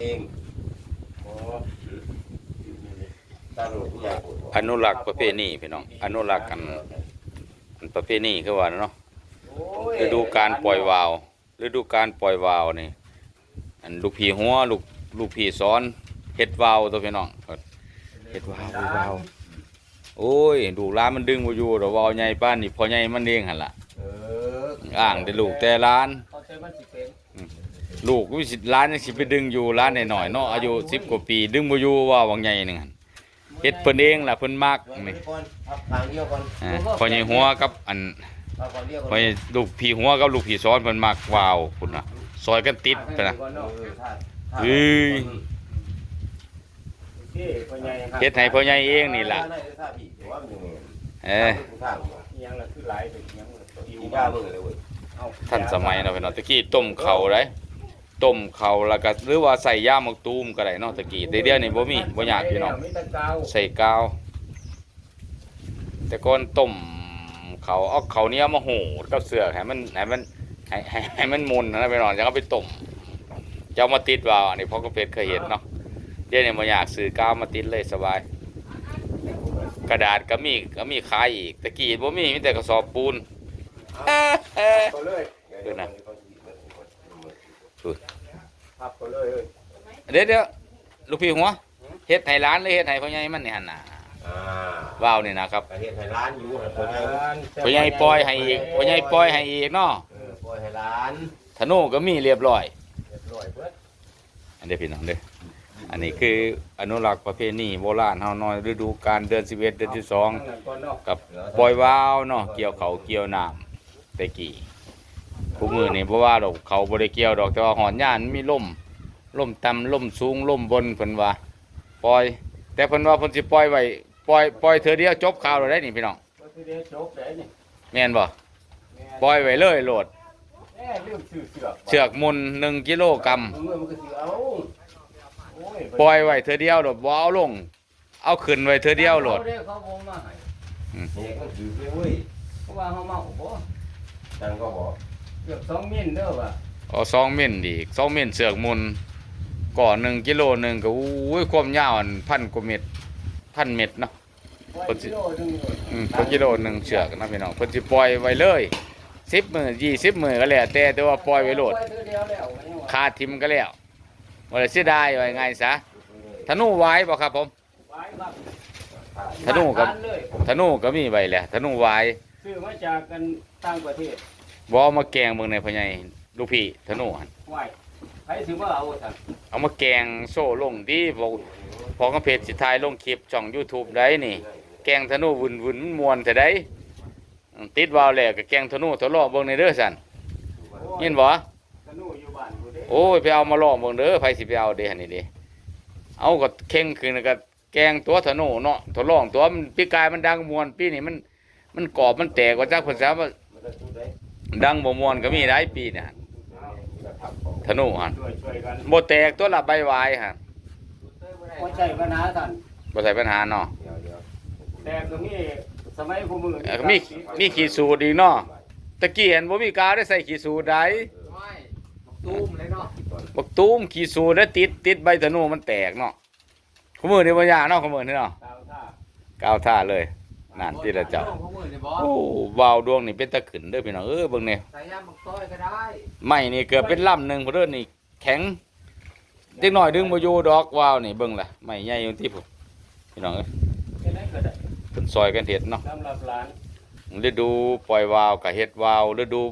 เองโอ้ตาหลวงผู้ใหญ่ปวดหัวอนุรักษ์ประเพณีพี่น้อง อนุรักษ์กันอันประเพณีคือว่าเนาะฤดูการปล่อยวาวฤดูการปล่อยวาวนี่อันลูกพี่หัวลูกลูกพี่สอนเฮ็ดวาวตัวพี่น้องเฮ็ดวาวเฮ็ดวาวโอ้ยดูกหล้านมันดึงบ่อยู่ดอกวาวใหญ่ปานนี่พอใหญ่มันเองหั่นล่ะเอออ้างแต่ลูกแต่หล้าน เขาใช้มันสิเป็น ลูกวิสิตล้านยังสิไปดึงอยู่ล้านหน่อยๆเนาะอายุ10กว่าปี ดึงบ่อยู่ว่าวังใหญ่นึงหั่นเฮ็ดเพิ่นเองล่ะเพิ่นมักเดี๋ยวนี่ก่อนพับทางเดียวก่อนอ่าพอใหญ่หัวกับอันพับก่อนเดียวก่อนพอใหญ่ลูกพี่หัวกับลูกพี่ซ้อนเพิ่นมักวาวพุ่นน่ะซอยกันติดไปนะเออท่าท่าเอ้ยโอเคพ่อใหญ่ครับเฮ็ดให้พ่อใหญ่เองนี่ล่ะท่าไหท่าพี่แต่ว่ามันยังไงเอ้ยท่าหัวอิหยังล่ะคือหลายไปอิหยังล่ะตัวอีอิวกาว่าเบิ่งเลยเว้ยเอาทันสมัยเนาะพี่น้องตะกี้ต้มข้าวได้ ต้มข้าวแล้วก็หรือว่าใส่ย่ามักตูมก็ได้เนาะตะกี้แต่เดี๋ยวนี้บ่มีบ่ยากพี่น้องมีแตะกาวใส่กาว แต่ก่อนต้มเขาเอาเขาวเหนี้ยมาโหดกับเสือกให้มันให้มันให้ให้ให้มันมุนนะไปนอนจะเอาไปต้มจะเอามาติดว่าอันนี้พ่อกระเพชรเคยเห็นเนาะเดี๋ยวนี้มาอยากซื้อกาวมาติดเลยสบาย กระดาษก็มีก็มีขายอีกตะกี้บ่มีมีแต่กระสอบปูนก็เลยเดี๋ ยวนะพับก็เลยเอ้ยเดี๋ยวเดี๋ยวลูกพี่หัวเฮ็ดให้ร้านเลยเฮ็ดให้พ่อใหญ่มันนี่หั่นน่ะอ่าว้าวนี่นะครับประเทศไทยร้านอยู่คนไทยพ่อใหญ่ปล่อยให้อีกพ่อใหญ่ปล่อยให้อีกเนาะเออปล่อยให้ร้านธนูก็มีเรียบร้อย เรียบร้อยเบิดอันนี้พี่น้องเด้ออันนี้คืออนุรักษ์ประเพณีโบราณเฮาน้อยฤดูกาลเดือน 11 เดือนที่สองทั้นั้นก่อนเนาะ กับปล่อยวาวเนาะเกี่ยวเขาวเกี่ยวน้ำแต่กี้ ผู้มือนี่บ่ว่าดอกเขาบ่ได้เกี่ยวดอกแต่ว่าหอนย่านมีลมลมต่ำลมสูงลมบนเพิ่นว่าปล่อย แต่เพิ่นว่าเพิ่นสิปล่อยไว้ปล่อยปล่อยเทื่อเดียวจบข่าวแล้วได้นี่พี่น้องก็สิได้จบได้นี่แม่นบ่แม่ปล่อยไว้เลยโหลด แม่ลืมซื้อเสือกเชือกมุน1กิโลกรัมเมื่อมันก็สิเอาโอ้ยปล่อยไว้เทื่อเดียวโดดบ่เอาลง เอาขึ้นไว้เทื่อเดียวโหลดเขาเขาบ่มาให้เด็กมันถือไปเว้ยเพราะว่าเฮาเมาบ่จังก็บอก เกือบ2มิลเด้อว่ะเอาสองเม่นอีกสองเม่นเสือกมุนก่อนหนึ่งกิโลหนึ่งก็อู้ยความยาวอันพันกว่าเม็ดพันเม็ดเนาะร้อยเพิ่นสิกิโลหนึงเลยอืมพอกิโลหนึ่งเชือกนะพี่น้องเพิ่นสิปล่อยไว้เลยสิบมือยี่สิบมือก็แล้วแต่แต่ว่าปล่อยไว้โหลดปล่อยเทื่อเดียวแล้วก็ยังว่าคาทิมก็แล้วว่าเลยเสียดายไว้ไงซะธนูไว้บ่ครับผม ไว้ครับธนูกับ ทานเลยธนูก็มีไว้แหละธนูไว้ซื้อมาจากกันต่างประเทศ บ่เอามาแกงเบิ่งในพ่อใหญ่ลูกพี่ธนูหั่นไหวใครถือว่าเอาท่านเอามาแกงโซ่ลงดีพอพอกระเพจสิถ่ายลงคลิปช่อง YouTube ได้นี่ แกงธนูวุ่นวุ่นๆมวนแต่ได้อืมติดวาวแล้วก็แกงธนูทดลองเบิ่งในเด้อสันยินบ่ธนูอยู่บ้านกูเด้โอ้ยไปเอามาลองเบิ่งเด้อไผสิไปเอาเด้หั่นนี่เด้เอาก็เข่งขึ้นแล้วก็แกงตัวธนูเนาะทดลองตัวมันปีกายมันดังมวนปีนี้มันมันกรอบมันแตกว่าจักเพิ่นซะว่ามันจะพู ดได้ดังบ่มวนก็มีหลายปีนะธนูหั่นช่วยช่วยกันบ่แตกตัวละใบวายหั่นบ่ใช่ปัญหาท่านบ่ใส่ปัญหาเนาะเดี๋ยวเดี๋ยวแต่ก็มีสมัยกูมือเอ่อก็มีมีขีดสูตรอีกเนาะตะกี้เห็นบ่มีกาวได้ใส่ขีดสูตรใดไม่ตูมเลยเนาะบักตูมขีดสูตรแล้วติดติดใบธนูมันแตกเนาะขมือนี่บ่ยากเนาะขมือนี่เนาะตาวท่ากาวท่าเลย นั่นที่ละเจ้า โอ้วาวดวงนี่เป็นตะขึ้นเด้อพี่น้องเออเบิ่งนี่ใส่ยามักต้อยก็ได้ไม้นี่เกือบเป็นลำหนึงพุ่นเด้อนี่แข็งเด็กน้อยดึงบ่อยู่ดอกวาวนี่เบิ่งล่ะไม้ใหญ่อยู่ที่พุ่นพี่น้องเอ้ยแค่นั้นก็ได้เพิ่นซอยกันเฮ็ดเนาะสำหรับหลานฤดูปล่อยวาวก็เฮ็ดวาวฤดู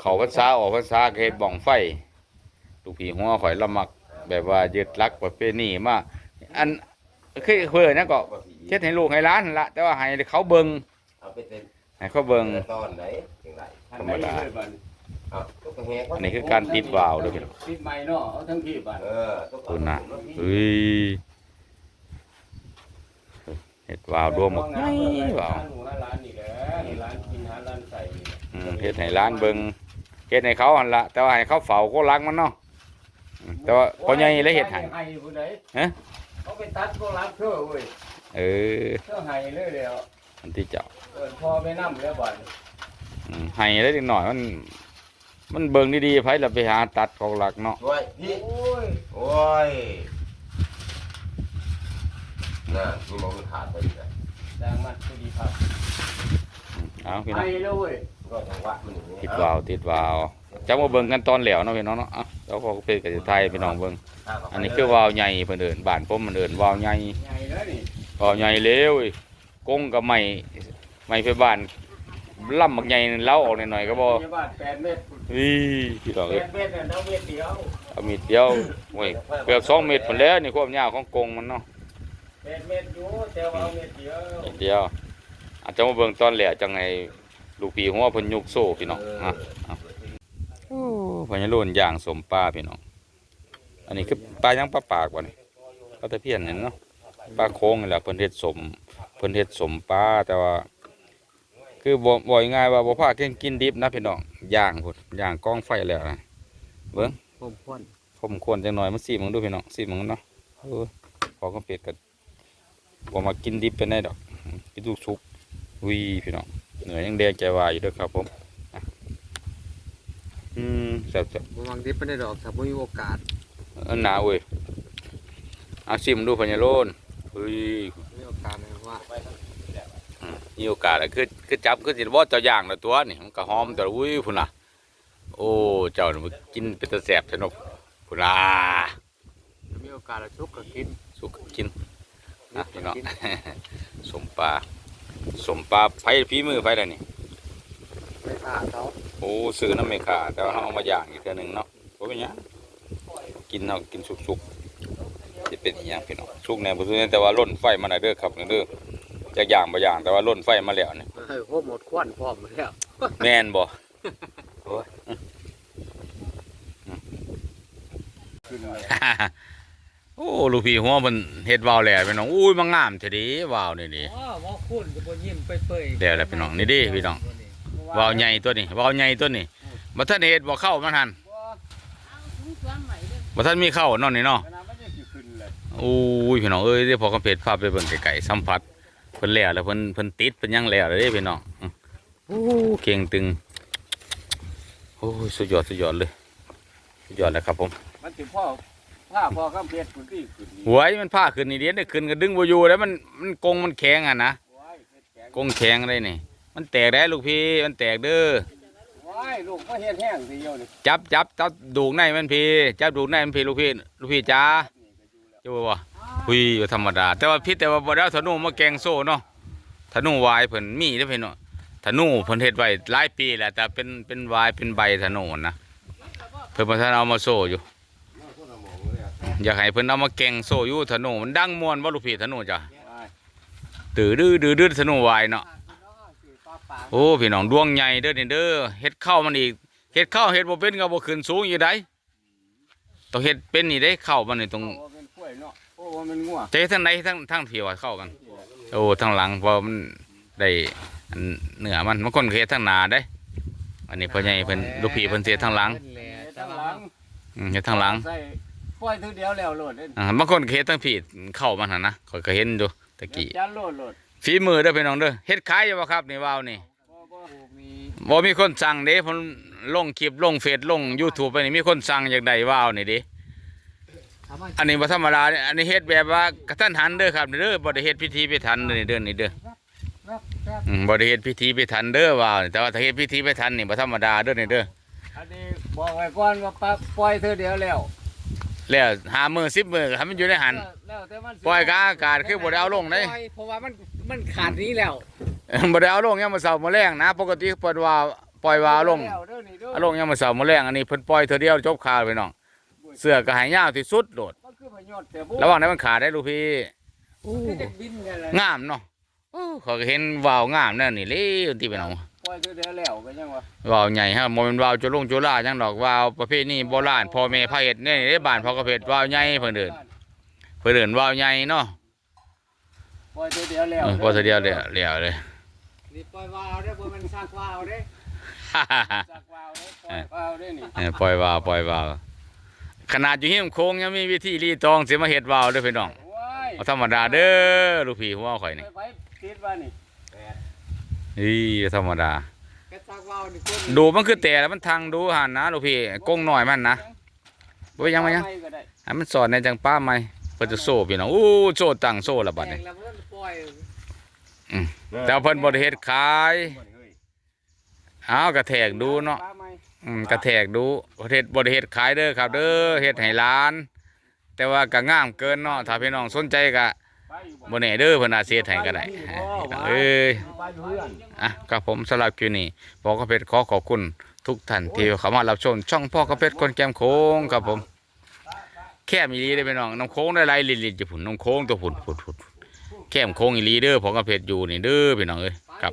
เขาพรรษาออกพรรษาก็เฮ็ดบ้องไฟลูกพี่หัวข่อยละมัก แบบว่ายึดหลักประเพณีมาอันคือเพื่อนนะก็ เฮ็ดให้ลูกให้หล้านนั่นละแต่ว่าให้เขาเบิ่งเอาไปเต็มให้เขาเบิ่งตอนไหนอย่างไรท่านธรรมดาไเลยบัดเอาตัวกระแหกอันนี้คือการติดวาวเด้อพี่น้องติดใหม่เนาะเอาทั้งที่บัดเออตัวคุณน่ะเฮ้ยเฮ็ดวาวดวงหมกไงวาวหหร้านนี่แหละให้ร้านกินหาร้านใส่นี่แหละอืมเฮ็ดให้หล้านเบิ่งเฮ็ดให้เขาหั่นละแต่ว่าให้เขาเฝ้าก็รักมันเนาะอืมแต่ว่าพ่อใหญ่เลยเฮ็ดให้ ให้ผู้ใดฮะ เขาไปตัดก็รับเธอเว้ย เออเธอให้เลยแล้วอันที่เจ้าเอิ้นพ่อไปนำแล้วบัดอืมให้ได้นิดหน่อยมัน มันเบิ่งดีๆไผละไปหาตัดของหลักเนาะด้วยพี่โอ้ยโอ้โอ้ยน่ะนี่มองมันขาดไปอีกแล้วจางมัดพอดีครับอืมเอาพี่ไปน้องแล้วเว้ยก็จังหวะมันอย่างนี้ติดวาล์วติดวาล์วจังมาเบิ่งกันตอนแล้วเนาะพี่น้องเนาะอะแล้วก็เป็นกับไทยพี่น้องเบิ่งอันนี้คือวาล์วใหญ่เพิ่นเอิ้นบ้านผมมันเอิ้นวาล์วใหญ่ใหญ่แล้วนี่ วาล์วใหญ่เร็วเว้ยกงกับไม้ไม้ไฟบ้านล่ำบักใหญ่นั่นเล้าออกหน่อยๆก็บ่พยาบาลแปดเมตรวิพี่น้องแปเอ้ยดเมตรเนี่ยเราเมตรเดียวเอามีดเดียวโอ้ยเกือบ2เมตรพุ่นแล้วนี่ความยาวของกงมันเนาะแปดเมตรอยู่แต่ว่าเอาเมตรเดียวนิดเดียวอาจจะมาเบิ่งตอนแล้วจังไงลูกพี่หัวเพิ่นยกโซ่พี่น้องอะอะโอ้พญาโลนย่างสมปลาพี่น้องอันนี้คือปลายังปลาปากบ่นี่ปลาตะเพียนนี่เนาะ ปลาโค้งนี่แหละเพิ่นเฮ็ดสมเพิ่นเฮ็ดสมปลาแต่ว่า คือบ่บ่ง่ายๆว่าบ่พากินกินดิบนะพี่น้องย่างพุ่นย่างกองไฟแล้วนะเบิ่งผมควนผมควรจังหน่อยมาสิมึงดูพี่น้องสิมึงเนาะเออพอก็เป็ดก็บ่มากินดิบเป็นได้ดอกกินทุกสุกอุ้ยพี่น้องเหนื่อยยังแดงใจวายอยู่เด้อครับผมอะอืมแซ่บบ่มังดิบไม่ได้ดอกถ้าบ่มีโอกาสๆเออหนาวเว้ยเอาสิมงดูพญาโลน เฮ้ยมีโอกาสนะว่าอืมมีโอกาสอะคือคือจับคือสิบ่เจ้าย่างแล้วตัวนี่มันก็หอมแต่อุ้ยพุ่นน่ะ โอ้เจ้านี่มันกินเป็นตะแซ่บซะเนาะพุ่นน่ะถ้ามีโอกาสแล้วชุกก็กินสุกกินนะพี่น้องสมปลาสมปลาไฟฝีมือไฟอะไรนี่ไปฆ่าเขาโอ้ซื้อน้ำไม่ขาดแต่ว่าเราเอามาย่างอีกเทื่อหนึ่งเนาะเพราะเป็นหยังกินเนาะกินสุกๆ จะเป็นอหย่างพี่น้องสุกแน่บ่สุกแน่แต่ว่าล้นไฟมาหน่อยเด้อครับเด้อจะย่างบ่ย่างแต่ว่าล้นไฟมาแล้วนี่ให้โคหมดควันพร้อมแล้วแม่นบ่โอ้ยขึ้นเลยโอ้ลูกพี่หัวมันเฮ็ดวาวแล้วพี่น้องอุ้ยมันงามแท้เดิวาวนี่ดิอ๋อบ่คุณก็บ่ยิ้มเปื่อยเดี๋ยวแหละพี่น้องนี่ดิพี่น้องวาวใหญ่ตัวนี้วาวใหญ่ตัวนี้บ่ทันเฮ็ดบ่เข้ามันหันบ่ทันมีเข้าเนาะนี่เนาะ โอ้ยพี่น้องเอ้ยเดี๋ยวพอกำเพชรพาไปเบิ่งไกลๆสัมผัสเพิ่นแล้วแล้วเพิ่นเพิ่นติดเพิ่นยังแล้วเลยเด้พี่น้องอื้อโอ้เก่งตึงโอ้ยสุดยอดสุดยอดเลยสุดยอดเลยครับผมมันสิพ่อผ้าพ่อข้ามเพชรคุณที่ขึ้นนี่หวยมันพาขึ้นนี่เดี๋ยวนี้ขึ้นก็ดึงบ่อยู่แล้วมันมันกงมันแข็งอะนะว้ายเพชรแข็งกงแข็งได้นี่มันแตกได้ลูกพี่มันแตกเด้อว้ายลูกมาเฮ็ดแห้งทีเดียวนี่จับจับจับดูกในมันพี่จับดูกในมันพี่ลูกพี่ลูกพี่จ้า จูบ่หุยธรรมดา แต่ว่าพี่แต่ว่าบ่ได้เอาธนูมาแกงโซ่เนาะธนูวายเพิ่นมีเด้อพี่เนาะธนูเพิ่นเฮ็ดไว้หลายปีแหล้วแต่เป็นเป็นวายเป็นใบธนูนะเพิ่นบ่ทันเอามาโซ่อยู่ อยากให้เพิ่นเอามาแกงโซ่อยู่ธนูมันดังม่วนบ่ลูกพี่ธนูจ้ะว้ายตื้อดื้อดื้อดื้อธนูวายเนาะโอ้พี่น้องดวงใหญ่เด้อนี่เด้อเฮ็ดข้าวมันอีกเฮ็ดข้าวเฮ็ดบ่เป็นก็บ่ขึ้นสูงอยู่ไดต้องเฮ็ดเป็นนี่ได้ข้าวมันนี่ต้อง โอ้เป็นกล้วยเนาะโอ้ว่ามันงัวใจทั้งไหนทั้งทั้งที่ว่าเข้ากัน โอ้ทั้งหลังเพอมันได้อันเนื้อมันบางคนก็เฮ็ดทั้งหน้าได้ อันนี้พ่อใหญ่เพิ่นลูกพี่เพิ่นเสียทั้งหลังเพิ่นแหละเฮ็ดแต่ทั้งว่าหลังอืมเฮ็ดทั้งหลังใส่ปล่อยทีเดียวแล้วโลดเด้อ่าบางคนก็เฮ็ดทั้งพี่เข้ามันหั่นนะข้อยก็เห็นอยู่ตะกี้ จานโลดโลดฝีมือเด้อพี่น้องเด้อเฮ็ดขายอยู่บ่ครับนี่ว้าวนี่บ่บ่ปลูกมีบ่มีคนสั่งเด้ผมลงคลิปลงเฟซลง YouTube ไปนี่มีคนสั่งอยากได้ว้าวนี่เด้ถามว่า อันนี้บ่ธรรมดาเนี่ยอันนี้เฮ็ดแบบว่ากระทันหันเด้อครับเด้อบ่ได้เฮ็ดพิธีพิถันเด้อนี่เด้อนี่เด้อแป๊บแป๊บอืมบ่ได้เฮ็ดพิธีพิถันเด้อว่าแต่ว่าถ้าเฮ็ดพิธีพิถันนี่บ่ธรรมดาเด้อนี่เด้ออันนี้บอกไว้ก่อนว่าปะปล่อยเธอเดียวแล้ว แล้วหามื้อ10มื้อก็ให้มันอยู่ในหันแล้วแต่มันสิปล่อยกลางอากาศคือบ่ได้เอาลงเด้ปล่อยเพราะว่ามันมันขาดนี้แล้ว บ่ได้เอาลงยามมื้อเช้ามื้อแรงนะ ปกติเพิ่นว่าปล่อยว่าเอาลงแล้วเด้อนี่เด้อเอาลงยามมื้อเช้ามื้อแรงอันนี้เพิ่นปล่อยเทื่อเดียวจบข่าวพี่น้อง เสื้อก็ให้ยาวที่สุดโดดมันคือพยศแต่บุระวังให้มันขาดได้ลูกพี่คือจะบินกันเลยงามเนาะโอ้เขาก็เห็นวาวงามนั่นนี่เลยที่พี่น้องปล่อยเธอเดียวแล้วก็ยังว่าวาวใหญ่ฮะบ่แมันเป็นวาวจุลงจุฬาจังดอกวาวประเภทนี้โบราณพ่อแม่พาเฮ็ดนี่ในบ้านพ่อกระเพชรวาวใหญ่เพิ่นเดินเพิ่นเดินวาวใหญ่เนาะปล่อยเธอเดียวแล้วเออพอเสียเดียวเดียวเดียวเลย นี่ปล่อยวาวเด้อบ่แมันสร้างวาวเด้จากวาวเด้อปล่อยวาวเด้อนี่ เออปล่อยวาวปล่อยวาว ขนาดอยู่หิมโค้งยังมีวิธีรีตองสิมาเฮ็ดวาวเด้อพี่น้องว้ายเอาธรรมดาเด้อลูกพี่หัวข่อยนี่ไปไว้ติดว่านี่นี่ธรรมดากระซักวาวนี่คนดูมันคือแต่แล้วมันทางดูหันนะลูกพี่กงหน่อยมันนะบ่ยังมายังปก็ได้ให้มันสอนในจังป้าใหม่เพิ่นจะโซ่พี่น้องอู้โซ่ตั้งโซ่ละบัดนี้แทงแล้วมันปล่อยแต่ว่าเพิ่นบ่ได้เฮ็ดขายอ้าวกระแทกดูเนาะปลใหม่ อืมกระแทกดูเฮ็ดบดเฮ็ดขายเด้อครับ เด้อเฮ็ดให้หลาน แต่ว่าก็งามเกินเนาะถ้าพี่น้องสนใจก็บ่แน่เด้อเพิ่นอาจสิเฮ็ดให้ก็ได้เอ้ยอะครับผมสำหรับคลิวนี้พอกระเพชรขอขอบคุณทุกท่านที่เข้ามารับชมช่องพ่อกระเพชรคนแก้มโค้งครับผม แค่มีลีได้พี่น้องน้ำโค้งได้ไหลลิดๆอยู่พุ่นน้ำโค้งตัวพุ่นพุ่นพุ่นแก้มโค้งอีลีเด้อพอกระเพชรอยู่นี่เด้อพี่น้องเอ้ยครับ